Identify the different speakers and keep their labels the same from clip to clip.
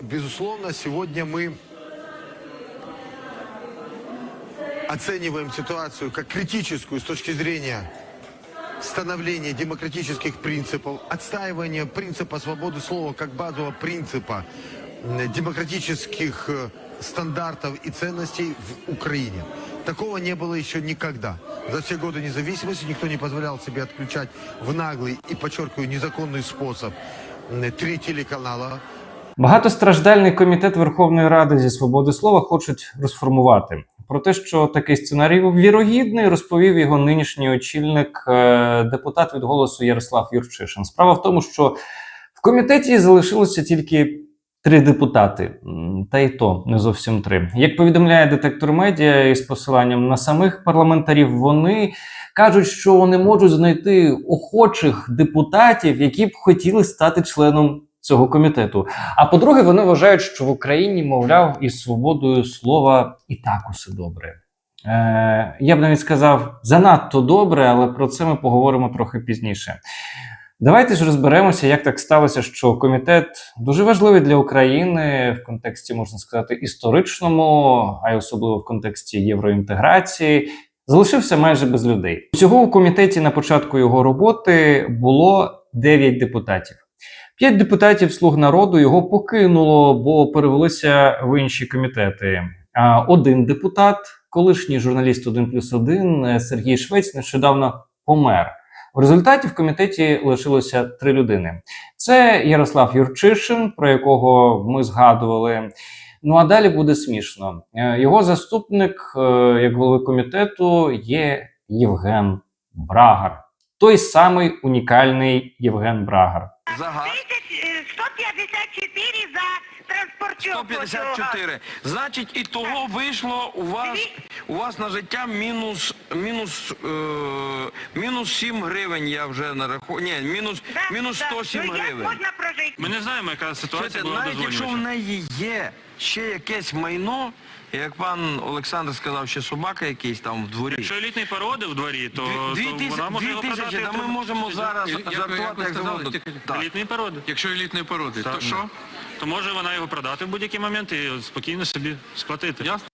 Speaker 1: Безусловно, сегодня мы оцениваем ситуацию как критическую с точки зрения становления демократических принципов, отстаивания принципа свободы слова как базового принципа демократических э, стандартов и ценностей в Украине. Такого не было еще никогда. За все годы независимости никто не позволял себе отключать в наглый и, подчеркиваю, незаконный способ три телеканала.
Speaker 2: Багатостраждальний комітет Верховної Ради зі свободи слова хочуть розформувати. Про те, що такий сценарій вірогідний, розповів його нинішній очільник, е, депутат від голосу Ярослав Юрчишин. Справа в тому, що в комітеті залишилося тільки три депутати, та й то не зовсім три. Як повідомляє детектор медіа із посиланням на самих парламентарів, вони кажуть, що не можуть знайти охочих депутатів, які б хотіли стати членом цього комітету. А по-друге, вони вважають, що в Україні, мовляв, із свободою слова і так усе добре. Е, я б навіть сказав занадто добре, але про це ми поговоримо трохи пізніше. Давайте ж розберемося, як так сталося, що комітет дуже важливий для України в контексті, можна сказати, історичному, а й особливо в контексті євроінтеграції, залишився майже без людей. Всього у комітеті на початку його роботи було 9 депутатів. П'ять депутатів Слуг народу його покинуло, бо перевелися в інші комітети. Один депутат, колишній журналіст 1 плюс 1 Сергій Швець, нещодавно помер. В результаті в комітеті лишилося три людини: це Ярослав Юрчишин, про якого ми згадували. Ну а далі буде смішно. Е, Його заступник, е, як голови комітету, є Євген Брагар. Той самий унікальний Євген Брагар.
Speaker 3: За газ
Speaker 4: 154 за транспортер.
Speaker 3: 154. Значить, і того вийшло у вас у вас на життя мінус мінус е, мінус 7 гривень. Я вже нарахую. Ні, мінус мінус 107
Speaker 4: ну, як
Speaker 3: гривень.
Speaker 4: можна прожити?
Speaker 5: Ми не знаємо, яка ситуація
Speaker 3: Слухайте,
Speaker 5: була
Speaker 3: навіть якщо в
Speaker 5: дозвонювача.
Speaker 3: неї є ще якесь майно, як пан Олександр сказав, ще собака якийсь там в дворі.
Speaker 5: Якщо елітні породи в дворі, то,
Speaker 3: Дві
Speaker 5: то
Speaker 3: тисячі,
Speaker 5: вона може
Speaker 3: дві
Speaker 5: його
Speaker 3: тисячі,
Speaker 5: продати.
Speaker 3: та ми можемо зараз
Speaker 6: Як- як- ви
Speaker 3: як
Speaker 6: сказали,
Speaker 3: завгодно.
Speaker 6: тільки-
Speaker 3: Так.
Speaker 5: Елітний породи.
Speaker 6: Якщо елітної породи, то що?
Speaker 5: То може вона його продати в будь-який момент і спокійно собі сплатити.
Speaker 6: Ясно?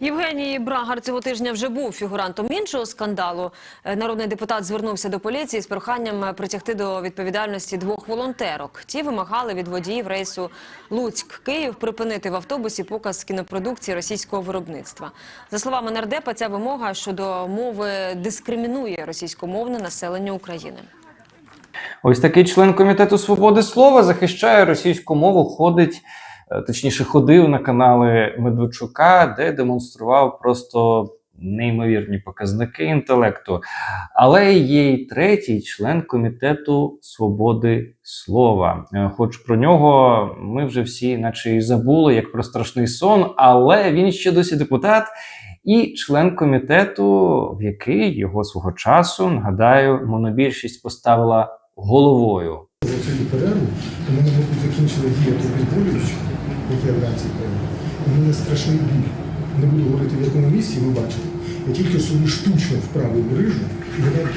Speaker 7: Євгеній Брагар цього тижня вже був фігурантом іншого скандалу. Е, Народний депутат звернувся до поліції з проханням е, притягти до відповідальності двох волонтерок. Ті вимагали від водіїв рейсу Луцьк-Київ припинити в автобусі показ кінопродукції російського виробництва. За словами нардепа, ця вимога щодо мови дискримінує російськомовне населення України.
Speaker 2: Ось такий член комітету свободи слова захищає російську мову, ходить, точніше, ходив на канали Медведчука, де демонстрував просто неймовірні показники інтелекту. Але є й третій член комітету свободи слова. Е, Хоч про нього ми вже всі, наче і забули, як про страшний сон, але він ще досі депутат. І член комітету, в який його свого часу, нагадаю, монобільшість поставила головою.
Speaker 8: За цю перерву у мене мабуть, закінчила дія обезболюючого, яке я. У мене страшний біль. Не буду говорити в якому місці, ви бачите. Я тільки собі штучно вправив грижу, і мене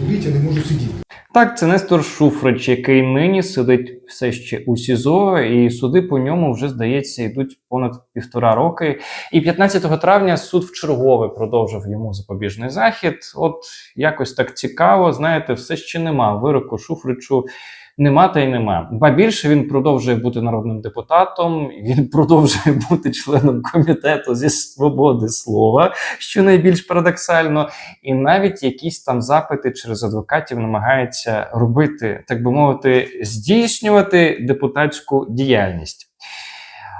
Speaker 8: болить, я не можу сидіти.
Speaker 2: Так, це Нестор Шуфрич, який нині сидить все ще у СІЗО, і суди по ньому вже здається йдуть понад півтора роки. І 15 травня суд вчергове продовжив йому запобіжний захід. От якось так цікаво, знаєте, все ще нема вироку Шуфричу. Нема та й нема. Ба більше він продовжує бути народним депутатом, він продовжує бути членом комітету зі свободи слова, що найбільш парадоксально, і навіть якісь там запити через адвокатів намагається робити, так би мовити, здійснювати депутатську діяльність.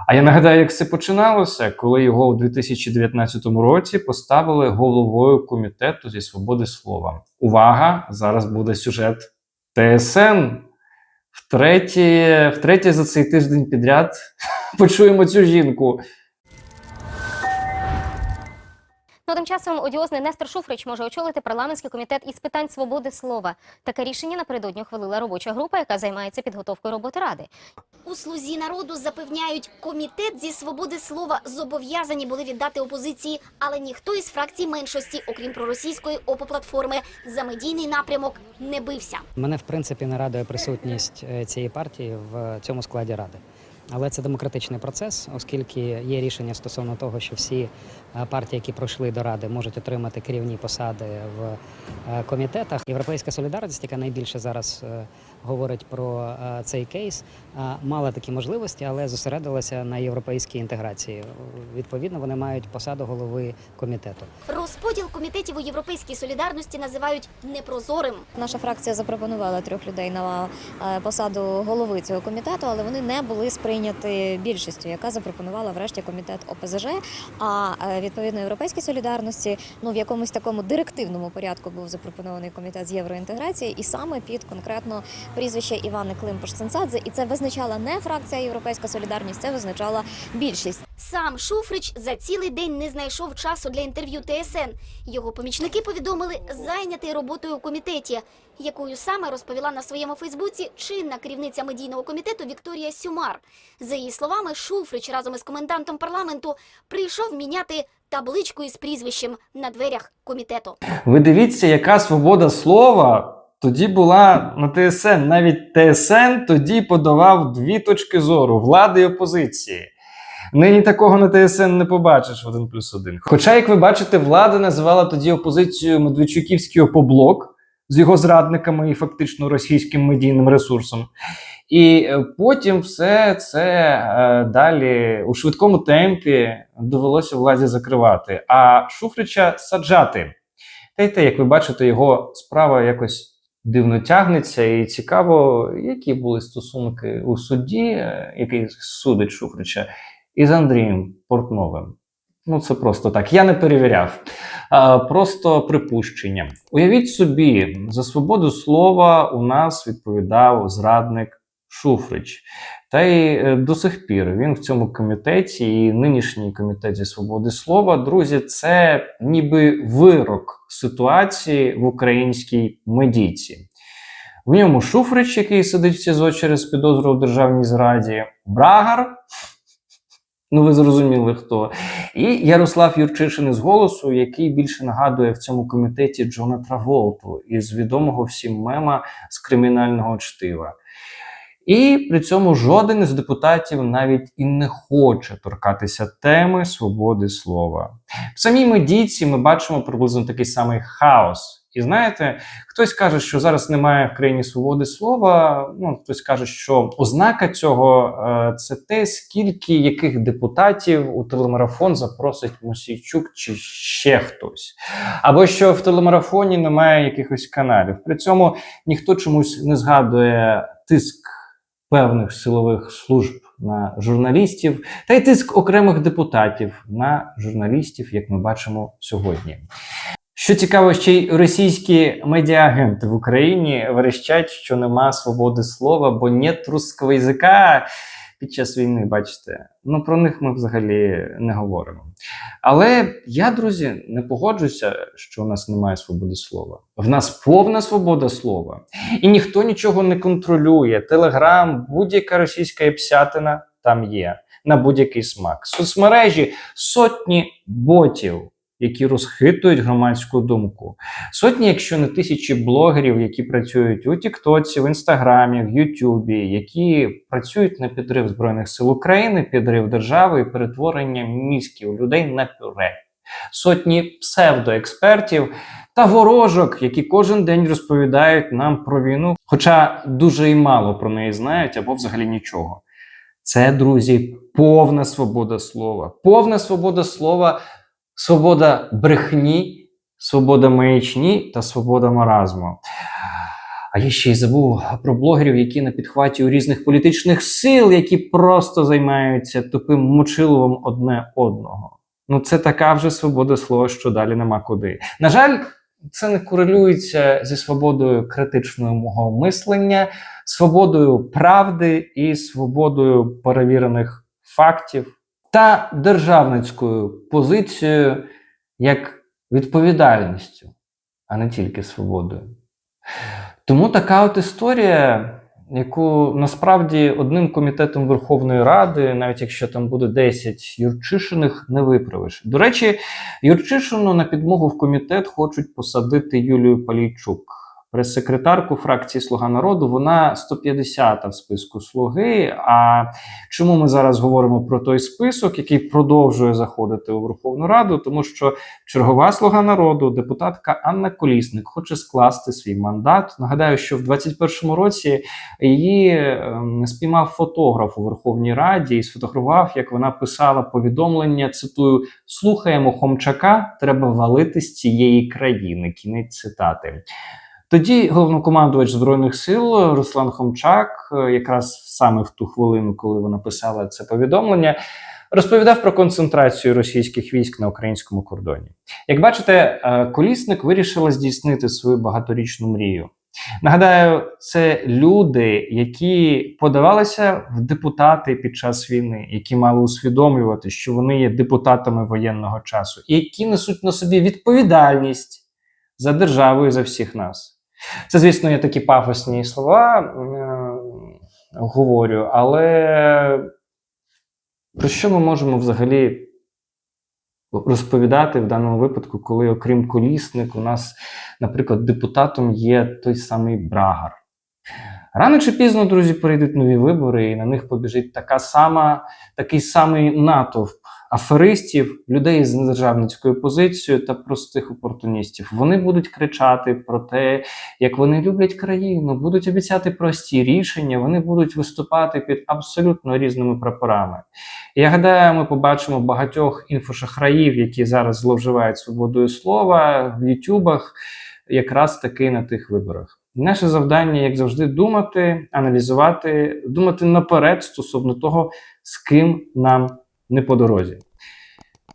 Speaker 2: А я нагадаю, як це починалося, коли його у 2019 році поставили головою комітету зі свободи слова. Увага! Зараз буде сюжет ТСН. Втретє, втретє за цей тиждень підряд почуємо цю жінку.
Speaker 6: Ну, тим часом одіозний Нестор Шуфрич може очолити парламентський комітет із питань свободи слова. Таке рішення напередодні ухвалила робоча група, яка займається підготовкою роботи ради.
Speaker 9: У слузі народу запевняють, комітет зі свободи слова зобов'язані були віддати опозиції, але ніхто із фракцій меншості, окрім проросійської ОПО-платформи, за медійний напрямок не бився.
Speaker 10: Мене в принципі не радує присутність е, цієї партії в цьому складі ради. Але це демократичний процес, оскільки є рішення стосовно того, що всі е, партії, які пройшли до ради, можуть отримати керівні посади в е, комітетах. Європейська солідарність, яка найбільше зараз е, говорить про е, цей кейс, е, мала такі можливості, але зосередилася на європейській інтеграції. Відповідно, вони мають посаду голови комітету.
Speaker 9: Розподіл комітетів у європейській солідарності називають непрозорим.
Speaker 6: Наша фракція запропонувала трьох людей на е, посаду голови цього комітету, але вони не були сприйняті більшістю, яка запропонувала врешті комітет ОПЗЖ. А відповідно європейській солідарності, ну в якомусь такому директивному порядку був запропонований комітет з євроінтеграції, і саме під конкретно прізвище Івани Климпуш-Цинцадзе. І це визначала не фракція Європейська солідарність, це визначала більшість.
Speaker 9: Сам Шуфрич за цілий день не знайшов часу для інтерв'ю ТСН. Його помічники повідомили, зайнятий роботою у комітеті, якою саме розповіла на своєму Фейсбуці чинна керівниця медійного комітету Вікторія Сюмар. За її словами, Шуфрич разом із комендантом парламенту прийшов міняти табличку із прізвищем на дверях комітету.
Speaker 2: Ви дивіться, яка свобода слова тоді була на ТСН. Навіть ТСН тоді подавав дві точки зору влади і опозиції. Нині такого на ТСН не побачиш в 1 плюс 1. Хоча, як ви бачите, влада називала тоді опозицію Медведчуківський опоблок з його зрадниками і фактично російським медійним ресурсом. І е, потім все це е, далі у швидкому темпі довелося владі закривати, а Шуфрича саджати. Та й те, як ви бачите, його справа якось дивно тягнеться, і цікаво, які були стосунки у суді, е, який судить Шуфрича, із Андрієм Портновим. Ну, це просто так. Я не перевіряв. А, просто припущення. Уявіть собі, за свободу слова у нас відповідав зрадник Шуфрич. Та й е, до сих пір він в цьому комітеті, і нинішній комітет зі свободи слова, друзі, це ніби вирок ситуації в українській медійці. В ньому Шуфрич, який сидить в СІЗО через підозру у державній зраді, Брагар. Ну, ви зрозуміли хто. І Ярослав Юрчишин із голосу, який більше нагадує в цьому комітеті Джона Траволту із відомого всім мема з кримінального чтива. І при цьому жоден із депутатів навіть і не хоче торкатися теми свободи слова. В самій медійці ми бачимо приблизно такий самий хаос. І знаєте, хтось каже, що зараз немає в країні свободи слова. Ну хтось каже, що ознака цього е, це те, скільки яких депутатів у телемарафон запросить Мосійчук чи ще хтось, або що в телемарафоні немає якихось каналів. При цьому ніхто чомусь не згадує тиск певних силових служб на журналістів, та й тиск окремих депутатів на журналістів, як ми бачимо сьогодні. Що цікаво, ще й російські медіагенти в Україні верещать, що нема свободи слова, бо нет русского язика під час війни, бачите. Ну про них ми взагалі не говоримо. Але я, друзі, не погоджуся, що у нас немає свободи слова. В нас повна свобода слова, і ніхто нічого не контролює. Телеграм, будь-яка російська епсятина там є на будь-який смак. Соцмережі сотні ботів які розхитують громадську думку. Сотні, якщо не тисячі блогерів, які працюють у Тіктоці, в Інстаграмі, в Ютубі, які працюють на підрив Збройних сил України, підрив держави і перетворення мізків людей на пюре. Сотні псевдоекспертів та ворожок, які кожен день розповідають нам про війну, хоча дуже і мало про неї знають або взагалі нічого. Це, друзі, повна свобода слова. Повна свобода слова свобода брехні, свобода маячні та свобода маразму. А я ще й забув про блогерів, які на підхваті у різних політичних сил, які просто займаються тупим мочиловом одне одного. Ну, це така вже свобода слова, що далі нема куди. На жаль, це не корелюється зі свободою критичного мого мислення, свободою правди і свободою перевірених фактів та державницькою позицією як відповідальністю, а не тільки свободою. Тому така от історія, яку насправді одним комітетом Верховної Ради, навіть якщо там буде 10 Юрчишиних, не виправиш. До речі, Юрчишину на підмогу в комітет хочуть посадити Юлію Палійчук. Прес-секретарку фракції Слуга народу, вона 150-та в списку Слуги. А чому ми зараз говоримо про той список, який продовжує заходити у Верховну Раду? Тому що чергова слуга народу, депутатка Анна Колісник, хоче скласти свій мандат. Нагадаю, що в 21-му році її ем, спіймав фотограф у Верховній Раді і сфотографував, як вона писала повідомлення. Цитую: слухаємо Хомчака, треба валити з цієї країни. Кінець цитати. Тоді головнокомандувач збройних сил Руслан Хомчак, е, якраз саме в ту хвилину, коли вона писала це повідомлення, розповідав про концентрацію російських військ на українському кордоні. Як бачите, е, колісник вирішила здійснити свою багаторічну мрію. Нагадаю, це люди, які подавалися в депутати під час війни, які мали усвідомлювати, що вони є депутатами воєнного часу, і які несуть на собі відповідальність за державу і за всіх нас. Це, звісно, є такі пафосні слова, е, говорю, але про що ми можемо взагалі розповідати в даному випадку, коли, окрім колісник, у нас, наприклад, депутатом є той самий Брагар. Рано чи пізно, друзі, прийдуть нові вибори, і на них побіжить така сама, такий самий натовп аферистів, людей з недержавницькою позицією та простих опортуністів. Вони будуть кричати про те, як вони люблять країну, будуть обіцяти прості рішення, вони будуть виступати під абсолютно різними прапорами. Я гадаю, ми побачимо багатьох інфошахраїв, які зараз зловживають свободою слова в Ютубах, якраз таки на тих виборах. Наше завдання, як завжди, думати, аналізувати, думати наперед стосовно того, з ким нам не по дорозі.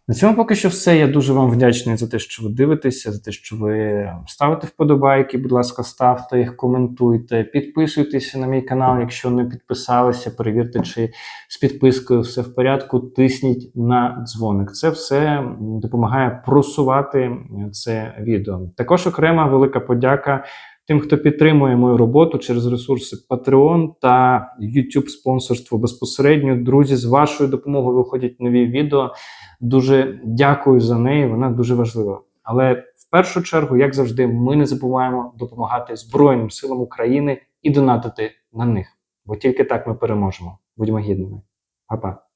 Speaker 2: На цьому поки що все. Я дуже вам вдячний за те, що ви дивитеся, за те, що ви ставите вподобайки. Будь ласка, ставте їх, коментуйте, підписуйтеся на мій канал, якщо не підписалися. Перевірте, чи з підпискою все в порядку. Тисніть на дзвоник. Це все допомагає просувати це відео. Також окрема велика подяка. Тим, хто підтримує мою роботу через ресурси Patreon та YouTube спонсорство безпосередньо. Друзі, з вашою допомогою виходять нові відео. Дуже дякую за неї. Вона дуже важлива. Але в першу чергу, як завжди, ми не забуваємо допомагати Збройним силам України і донатити на них. Бо тільки так ми переможемо. Будьмо гідними. Па-па.